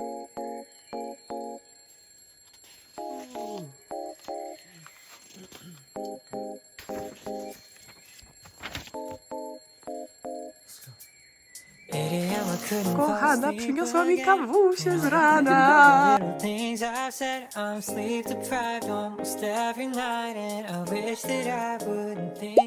Thank you. Kochana przyniosła mi kawusie z rana.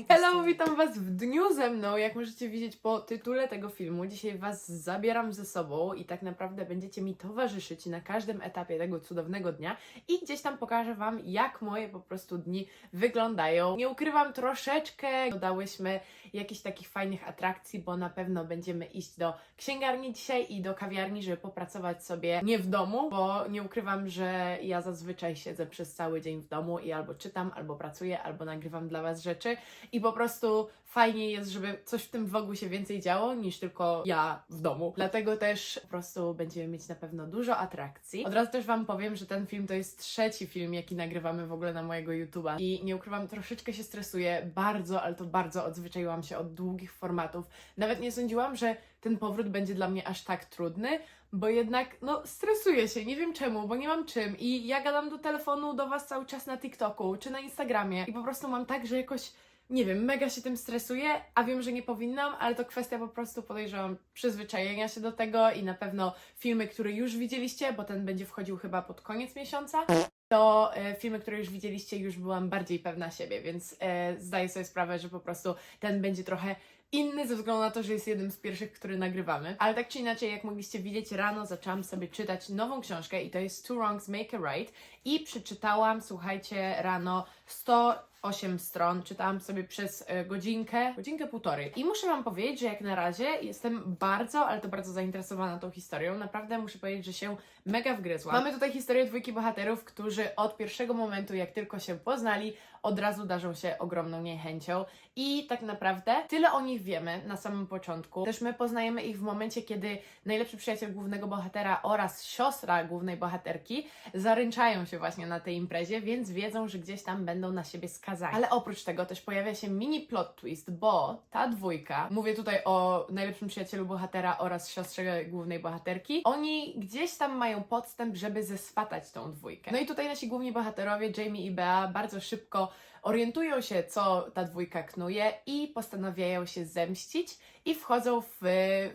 Hello, witam was w dniu ze mną. Jak możecie widzieć po tytule tego filmu, dzisiaj was zabieram ze sobą i tak naprawdę będziecie mi towarzyszyć na każdym etapie tego cudownego dnia i gdzieś tam pokażę wam, jak moje po prostu dni wyglądają. Nie ukrywam, troszeczkę dodałyśmy jakichś takich fajnych atrakcji, bo na pewno będziemy iść do księgarni dzisiaj i do kawiarni, żeby popracować sobie nie w domu, bo nie ukrywam, że ja zazwyczaj siedzę przez cały dzień w domu i albo czytam, albo pracuję, albo nagrywam dla was rzeczy i po prostu fajnie jest, żeby coś w tym vlogu się więcej działo niż tylko ja w domu. Dlatego też po prostu będziemy mieć na pewno dużo atrakcji. Od razu też Wam powiem, że ten film to jest trzeci film, jaki nagrywamy w ogóle na mojego YouTube'a i nie ukrywam, troszeczkę się stresuję, bardzo, ale to bardzo odzwyczaiłam się od długich formatów. Nawet nie sądziłam, że ten powrót będzie dla mnie aż tak trudny, bo jednak, no, stresuję się, nie wiem czemu, bo nie mam czym i ja gadam do telefonu do Was cały czas na TikToku czy na Instagramie i po prostu mam tak, że jakoś nie wiem, mega się tym stresuję, a wiem, że nie powinnam, ale to kwestia po prostu podejrzewam przyzwyczajenia się do tego i na pewno filmy, które już widzieliście, bo ten będzie wchodził chyba pod koniec miesiąca, to e, filmy, które już widzieliście, już byłam bardziej pewna siebie, więc e, zdaję sobie sprawę, że po prostu ten będzie trochę inny ze względu na to, że jest jednym z pierwszych, który nagrywamy. Ale tak czy inaczej, jak mogliście widzieć, rano zaczęłam sobie czytać nową książkę i to jest Two Wrongs Make a Right i przeczytałam, słuchajcie, rano 108 stron, czytałam sobie przez e, godzinkę, godzinkę półtorej. I muszę Wam powiedzieć, że jak na razie jestem bardzo, ale to bardzo zainteresowana tą historią. Naprawdę muszę powiedzieć, że się mega wgryzła. Mamy tutaj historię dwójki bohaterów, którzy od pierwszego momentu, jak tylko się poznali, od razu darzą się ogromną niechęcią i tak naprawdę tyle o nich wiemy na samym początku. Też my poznajemy ich w momencie, kiedy najlepszy przyjaciel głównego bohatera oraz siostra głównej bohaterki zaręczają się właśnie na tej imprezie, więc wiedzą, że gdzieś tam będą na siebie skazani. Ale oprócz tego też pojawia się mini plot twist, bo ta dwójka, mówię tutaj o najlepszym przyjacielu bohatera oraz siostrze głównej bohaterki, oni gdzieś tam mają podstęp, żeby zeswatać tą dwójkę. No i tutaj nasi główni bohaterowie, Jamie i Bea, bardzo szybko orientują się, co ta dwójka knuje i postanawiają się zemścić i wchodzą w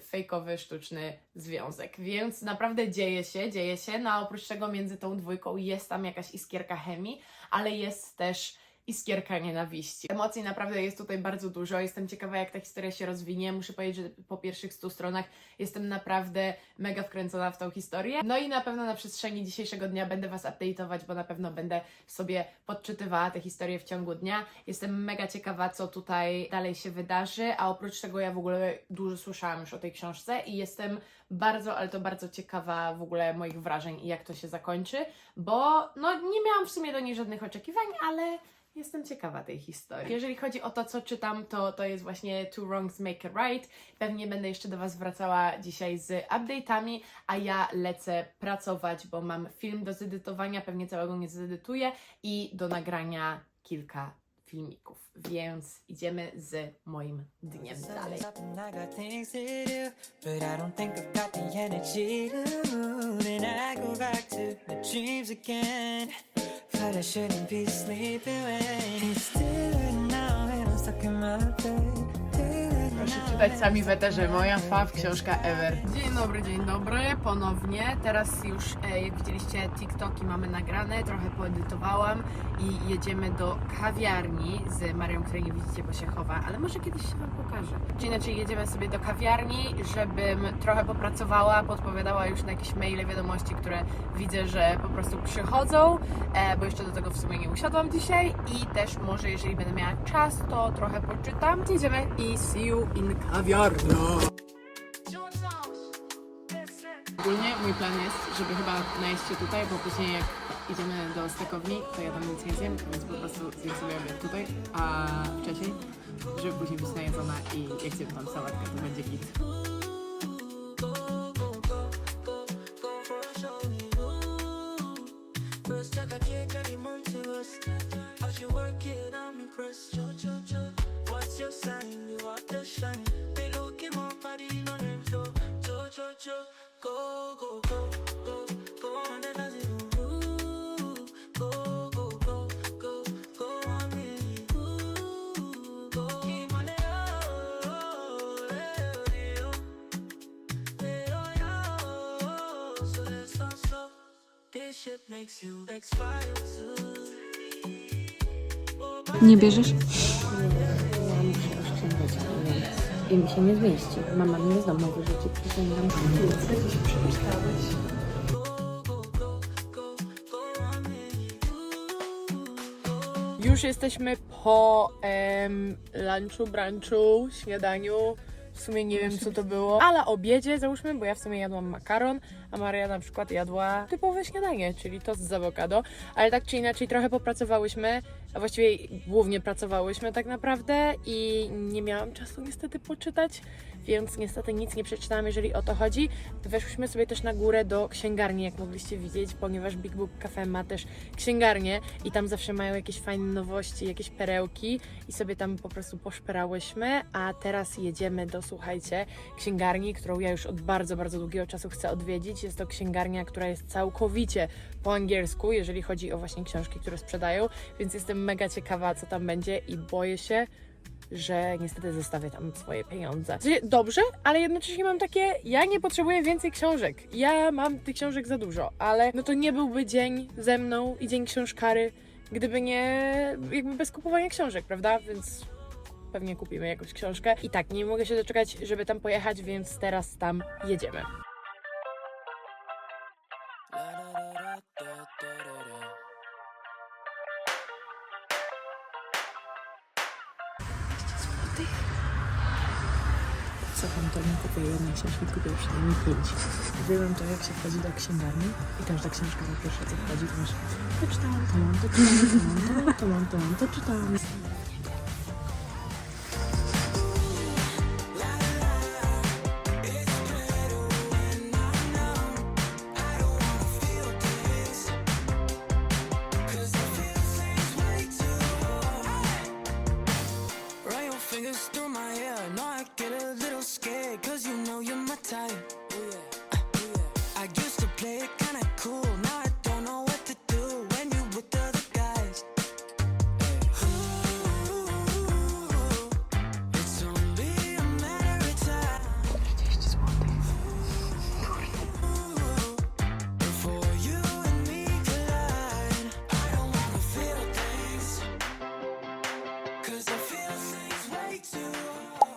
fejkowy, sztuczny związek. Więc naprawdę dzieje się, dzieje się. No a oprócz tego między tą dwójką jest tam jakaś iskierka chemii, ale jest też iskierka nienawiści. Emocji naprawdę jest tutaj bardzo dużo. Jestem ciekawa, jak ta historia się rozwinie. Muszę powiedzieć, że po pierwszych 100 stronach jestem naprawdę mega wkręcona w tą historię. No i na pewno na przestrzeni dzisiejszego dnia będę Was update'ować, bo na pewno będę sobie podczytywała te historie w ciągu dnia. Jestem mega ciekawa, co tutaj dalej się wydarzy, a oprócz tego ja w ogóle dużo słyszałam już o tej książce i jestem bardzo, ale to bardzo ciekawa w ogóle moich wrażeń i jak to się zakończy, bo no nie miałam w sumie do niej żadnych oczekiwań, ale Jestem ciekawa tej historii. Jeżeli chodzi o to, co czytam, to to jest właśnie Two Wrongs Make a Right. Pewnie będę jeszcze do Was wracała dzisiaj z update'ami, a ja lecę pracować, bo mam film do zedytowania, pewnie całego nie zedytuję i do nagrania kilka filmików. Więc idziemy z moim dniem dalej. But I shouldn't be sleeping when it's still now and I'm stuck in my bed. Proszę czytać sami w eterze. Moja faw książka ever. Dzień dobry, dzień dobry, ponownie. Teraz już, e, jak widzieliście, TikToki mamy nagrane, trochę poedytowałam i jedziemy do kawiarni z Marią, której nie widzicie, bo się chowa, ale może kiedyś się Wam pokażę. Czy inaczej jedziemy sobie do kawiarni, żebym trochę popracowała, podpowiadała już na jakieś maile, wiadomości, które widzę, że po prostu przychodzą, e, bo jeszcze do tego w sumie nie usiadłam dzisiaj i też może, jeżeli będę miała czas, to trochę poczytam. Jedziemy i see you in kawiarni. Ogólnie mój plan jest, żeby chyba najeść się tutaj, bo później jak idziemy do stekowni, to ja tam nic nie zjem, więc po prostu zjem sobie obiad tutaj, a wcześniej, żeby później być najedzona i jak zjem tam sałatkę, to będzie git. Nie bierzesz? Ja muszę oszczędzać pieniądze. I mi się nie zmieści. Mama mnie znowu wyrzuci, przypominam. Co dziś przeczytałeś? Już jesteśmy po em, lunchu, brunchu, śniadaniu. W sumie nie wiem, co to było. Ale obiedzie załóżmy, bo ja w sumie jadłam makaron, a Maria na przykład jadła typowe śniadanie, czyli tost z awokado. Ale tak czy inaczej trochę popracowałyśmy, a właściwie głównie pracowałyśmy tak naprawdę i nie miałam czasu niestety poczytać, więc niestety nic nie przeczytałam, jeżeli o to chodzi. Weszłyśmy sobie też na górę do księgarni, jak mogliście widzieć, ponieważ Big Book Cafe ma też księgarnię i tam zawsze mają jakieś fajne nowości, jakieś perełki i sobie tam po prostu poszperałyśmy, a teraz jedziemy do, słuchajcie, księgarni, którą ja już od bardzo, bardzo długiego czasu chcę odwiedzić. Jest to księgarnia, która jest całkowicie po angielsku, jeżeli chodzi o właśnie książki, które sprzedają, więc jestem mega ciekawa, co tam będzie i boję się, że niestety zostawię tam swoje pieniądze. Dobrze, ale jednocześnie mam takie, ja nie potrzebuję więcej książek. Ja mam tych książek za dużo, ale no to nie byłby dzień ze mną i dzień książkary, gdyby nie jakby bez kupowania książek, prawda? Więc pewnie kupimy jakąś książkę. I tak, nie mogę się doczekać, żeby tam pojechać, więc teraz tam jedziemy. Co wam to nie kupuję jednej książki, kupię przynajmniej pięć. Uwielbiam to, jak się wchodzi do księgarni i każda książka na pierwsze co wchodzi, to masz to czytałam, to mam, to czytałam, to mam, to mam, to mam, to czytałam.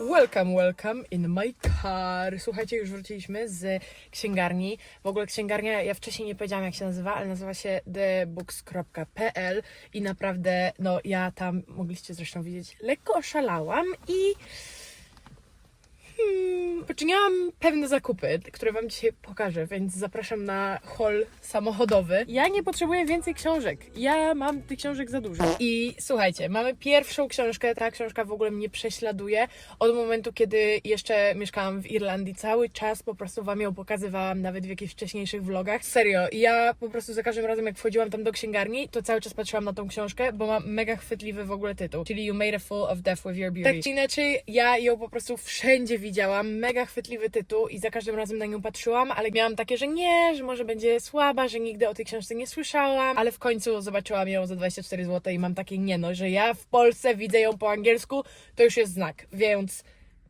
Welcome, welcome in my car. Słuchajcie, już wróciliśmy z księgarni. W ogóle księgarnia, ja wcześniej nie powiedziałam jak się nazywa, ale nazywa się thebooks.pl i naprawdę, no ja tam, mogliście zresztą widzieć, lekko oszalałam i poczyniłam pewne zakupy, które Wam dzisiaj pokażę, więc zapraszam na hall samochodowy. Ja nie potrzebuję więcej książek. Ja mam tych książek za dużo. I słuchajcie, mamy pierwszą książkę. Ta książka w ogóle mnie prześladuje od momentu, kiedy jeszcze mieszkałam w Irlandii. Cały czas po prostu Wam ją pokazywałam, nawet w jakichś wcześniejszych vlogach. Serio, ja po prostu za każdym razem, jak wchodziłam tam do księgarni, to cały czas patrzyłam na tą książkę, bo ma mega chwytliwy w ogóle tytuł, czyli You Made a Fool of Death with Your Beauty. Tak czy inaczej, ja ją po prostu wszędzie widziałam, mega chwytliwy tytuł i za każdym razem na nią patrzyłam, ale miałam takie, że nie, że może będzie słaba, że nigdy o tej książce nie słyszałam, ale w końcu zobaczyłam ją za 24 zł i mam takie nie no, że ja w Polsce widzę ją po angielsku, to już jest znak, więc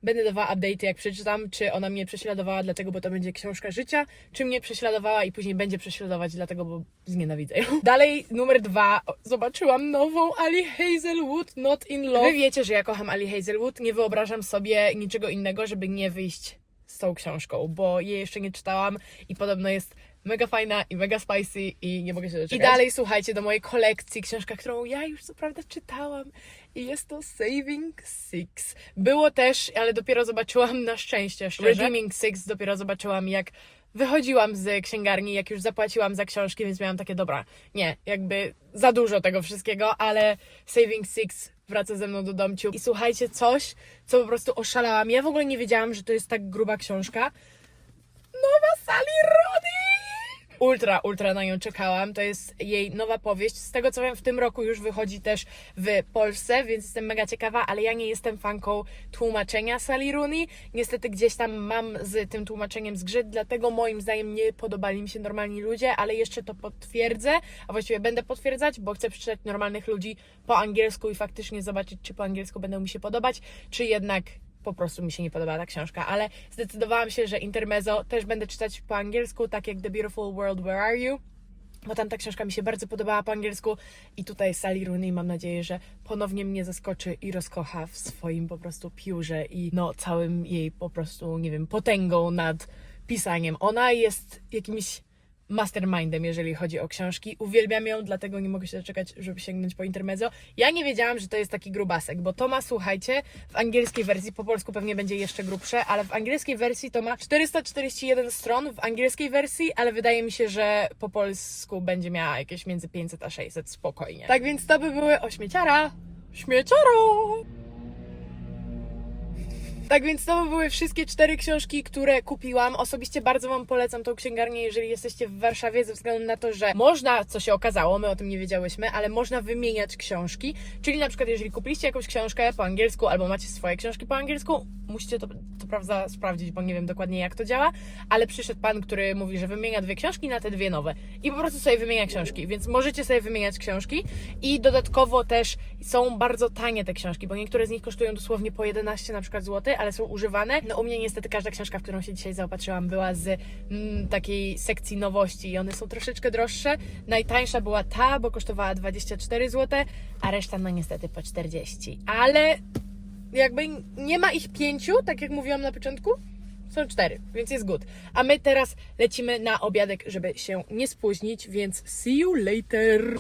Będę dawała update'y, jak przeczytam, czy ona mnie prześladowała dlatego, bo to będzie książka życia, czy mnie prześladowała i później będzie prześladować dlatego, bo znienawidzę ją. Dalej, numer dwa. Zobaczyłam nową Ali Hazelwood, Not in Love. Wy wiecie, że ja kocham Ali Hazelwood. Nie wyobrażam sobie niczego innego, żeby nie wyjść z tą książką, bo jej jeszcze nie czytałam i podobno jest mega fajna i mega spicy i nie mogę się doczekać. I dalej słuchajcie do mojej kolekcji, książka, którą ja już co prawda czytałam i jest to Saving Six. Było też, ale dopiero zobaczyłam na szczęście, szczerze. Redeeming Six dopiero zobaczyłam jak wychodziłam z księgarni, jak już zapłaciłam za książki, więc miałam takie, dobra, nie, jakby za dużo tego wszystkiego, ale Saving Six wraca ze mną do domciu. I słuchajcie, coś, co po prostu oszalałam. Ja w ogóle nie wiedziałam, że to jest tak gruba książka. Nowa Rooney! Ultra, ultra na nią czekałam. To jest jej nowa powieść. Z tego co wiem, w tym roku już wychodzi też w Polsce, więc jestem mega ciekawa, ale ja nie jestem fanką tłumaczenia Sally Rooney. Niestety gdzieś tam mam z tym tłumaczeniem zgrzyt, dlatego moim zdaniem nie podobali mi się normalni ludzie, ale jeszcze to potwierdzę, a właściwie będę potwierdzać, bo chcę przeczytać normalnych ludzi po angielsku i faktycznie zobaczyć, czy po angielsku będą mi się podobać, czy jednak po prostu mi się nie podobała ta książka, ale zdecydowałam się, że Intermezzo też będę czytać po angielsku, tak jak The Beautiful World, Where Are You? bo tam ta książka mi się bardzo podobała po angielsku i tutaj Sally Rooney mam nadzieję, że ponownie mnie zaskoczy i rozkocha w swoim po prostu piórze i no całym jej po prostu, nie wiem, potęgą nad pisaniem. Ona jest jakimś mastermindem, jeżeli chodzi o książki. Uwielbiam ją, dlatego nie mogę się doczekać, żeby sięgnąć po intermezzo. Ja nie wiedziałam, że to jest taki grubasek, bo to ma, słuchajcie, w angielskiej wersji, po polsku pewnie będzie jeszcze grubsze, ale w angielskiej wersji to ma 441 stron w angielskiej wersji, ale wydaje mi się, że po polsku będzie miała jakieś między 500 a 600 spokojnie. Tak więc to by były ośmieciara. Śmieciaro! Tak więc to były wszystkie cztery książki, które kupiłam. Osobiście bardzo Wam polecam tą księgarnię, jeżeli jesteście w Warszawie, ze względu na to, że można, co się okazało, my o tym nie wiedziałyśmy, ale można wymieniać książki. Czyli na przykład, jeżeli kupiliście jakąś książkę po angielsku, albo macie swoje książki po angielsku, musicie to, to prawda sprawdzić, bo nie wiem dokładnie jak to działa, ale przyszedł pan, który mówi, że wymienia dwie książki na te dwie nowe i po prostu sobie wymienia książki, więc możecie sobie wymieniać książki i dodatkowo też są bardzo tanie te książki, bo niektóre z nich kosztują dosłownie po 11 na przykład złoty, ale są używane. No u mnie niestety każda książka, w którą się dzisiaj zaopatrzyłam, była z mm, takiej sekcji nowości i one są troszeczkę droższe. Najtańsza była ta, bo kosztowała 24 zł, a reszta no niestety po 40. Ale jakby nie ma ich pięciu, tak jak mówiłam na początku. Są cztery, więc jest good. A my teraz lecimy na obiadek, żeby się nie spóźnić, więc see you later.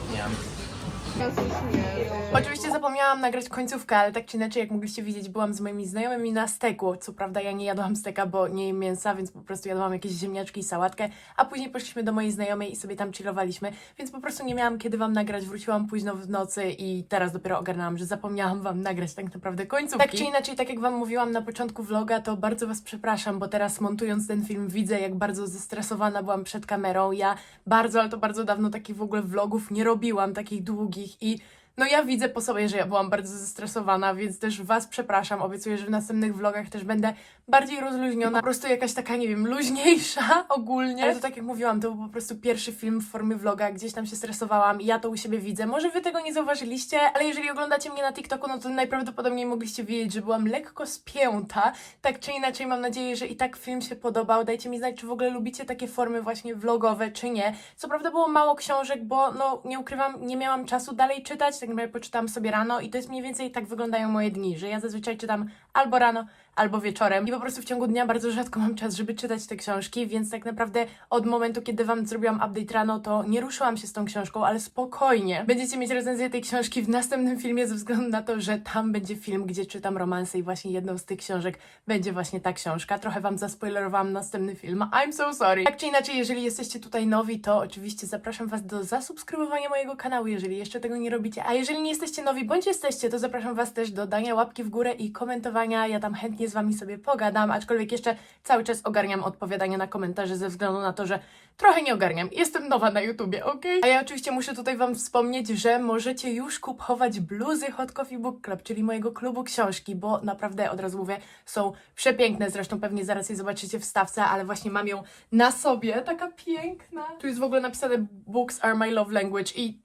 Oczywiście zapomniałam nagrać końcówkę, ale tak czy inaczej, jak mogliście widzieć, byłam z moimi znajomymi na steku. Co prawda ja nie jadłam steka, bo nie jem mięsa, więc po prostu jadłam jakieś ziemniaczki i sałatkę, a później poszliśmy do mojej znajomej i sobie tam chillowaliśmy, więc po prostu nie miałam kiedy wam nagrać. Wróciłam późno w nocy i teraz dopiero ogarnęłam, że zapomniałam wam nagrać tak naprawdę końcówki. Tak czy inaczej, tak jak wam mówiłam na początku vloga, to bardzo was przepraszam, bo teraz montując ten film widzę, jak bardzo zestresowana byłam przed kamerą. Ja bardzo, ale to bardzo dawno takich w ogóle vlogów nie robiłam, takich długich i no ja widzę po sobie, że ja byłam bardzo zestresowana, więc też Was przepraszam. Obiecuję, że w następnych vlogach też będę bardziej rozluźniona. Po prostu jakaś taka, nie wiem, luźniejsza ogólnie. Ale to tak jak mówiłam, to był po prostu pierwszy film w formie vloga. Gdzieś tam się stresowałam i ja to u siebie widzę. Może Wy tego nie zauważyliście, ale jeżeli oglądacie mnie na TikToku, no to najprawdopodobniej mogliście wiedzieć, że byłam lekko spięta. Tak czy inaczej, mam nadzieję, że i tak film się podobał. Dajcie mi znać, czy w ogóle lubicie takie formy właśnie vlogowe, czy nie. Co prawda było mało książek, bo no nie ukrywam, nie miałam czasu dalej czytać, tak naprawdę poczytam sobie rano i to jest mniej więcej tak wyglądają moje dni, że ja zazwyczaj czytam albo rano, albo wieczorem i po prostu w ciągu dnia bardzo rzadko mam czas, żeby czytać te książki, więc tak naprawdę od momentu, kiedy Wam zrobiłam update rano, to nie ruszyłam się z tą książką, ale spokojnie. Będziecie mieć recenzję tej książki w następnym filmie ze względu na to, że tam będzie film, gdzie czytam romanse i właśnie jedną z tych książek będzie właśnie ta książka. Trochę Wam zaspoilerowałam następny film, I'm so sorry. Tak czy inaczej, jeżeli jesteście tutaj nowi, to oczywiście zapraszam Was do zasubskrybowania mojego kanału, jeżeli jeszcze tego nie robicie, a jeżeli nie jesteście nowi, bądź jesteście, to zapraszam Was też do dania łapki w górę i komentowania, ja tam chętnie z Wami sobie pogadam, aczkolwiek jeszcze cały czas ogarniam odpowiadania na komentarze ze względu na to, że trochę nie ogarniam. Jestem nowa na YouTubie, ok? A ja oczywiście muszę tutaj Wam wspomnieć, że możecie już kupować bluzy Hot Coffee Book Club, czyli mojego klubu książki, bo naprawdę od razu mówię, są przepiękne. Zresztą pewnie zaraz je zobaczycie w stawce, ale właśnie mam ją na sobie. Taka piękna. Tu jest w ogóle napisane Books are my love language i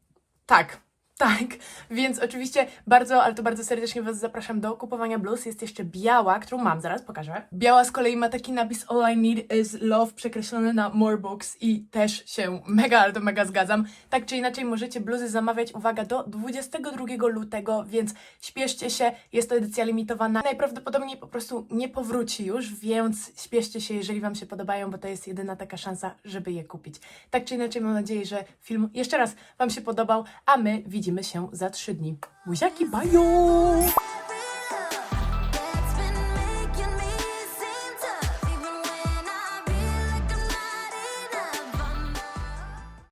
tak. Tak, więc oczywiście bardzo, ale to bardzo serdecznie Was zapraszam do kupowania bluz. Jest jeszcze biała, którą mam, zaraz pokażę. Biała z kolei ma taki napis All I need is love przekreślony na more books i też się mega, ale to mega zgadzam. Tak czy inaczej możecie bluzy zamawiać, uwaga, do 22 lutego, więc śpieszcie się, jest to edycja limitowana. Najprawdopodobniej po prostu nie powróci już, więc śpieszcie się, jeżeli Wam się podobają, bo to jest jedyna taka szansa, żeby je kupić. Tak czy inaczej mam nadzieję, że film jeszcze raz Wam się podobał, a my widzimy się za trzy dni. Buziaki, bye!